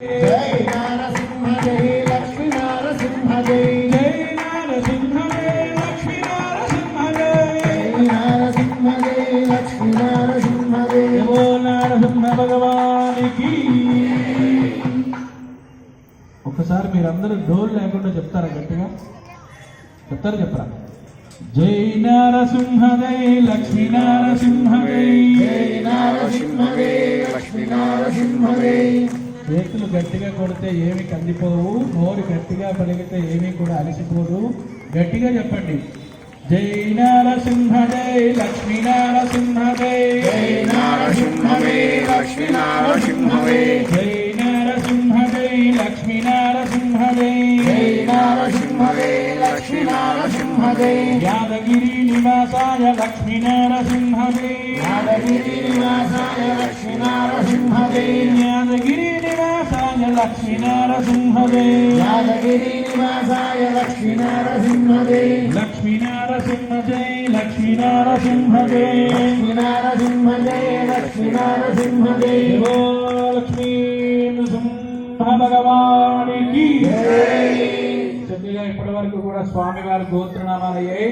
జై నారసింహ జై లక్ష్మీ నారసింహ జై. జై నారసింహ జై లక్ష్మీ నారసింహ జై. జై నారసింహ జై లక్ష్మీ నారసింహ జై. ఓ నారసింహ భగవానికి. ఒక్కసారి మీరందరూ డోల్ లేకుండా చెప్తారా గట్టిగా? చెప్తారా చెప్పరా జై నారసింహ జై లక్ష్మీ నారసింహ జై. జై నారసింహ జై లక్ష్మీ నారసింహ జై. చేతులు గట్టిగా కొడితే ఏమి కందిపోవు నోరు గట్టిగా పలిగితే ఏమీ కూడా అలసిపోదు. గట్టిగా చెప్పండి. జై నారసింహ జై లక్ష్మీ నారసింహ జై జై నారసింహ జై లక్ష్మీ నారసింహ జై నారసింహ జై లక్ష్మీ నారసింహ జై జై నారసింహ జై లక్ష్మీ నారసింహ జై యాదగిరి నివాసాయ లక్ష్మీ నారసింహ జై యాదగిరి నివాసాయ నివాసాయ లక్ష్మీ నారసింహ జై యాదగిరి నివాసాయ లక్ష్మీ నరసింహ జై లక్ష్మీ నారసింహ జై లక్ష్మీ నారసింహ జై లక్ష్మీ భగవానికి చక్కగా ఇప్పటి వరకు కూడా స్వామి వారి గోత్రనామాలయ్యాయి.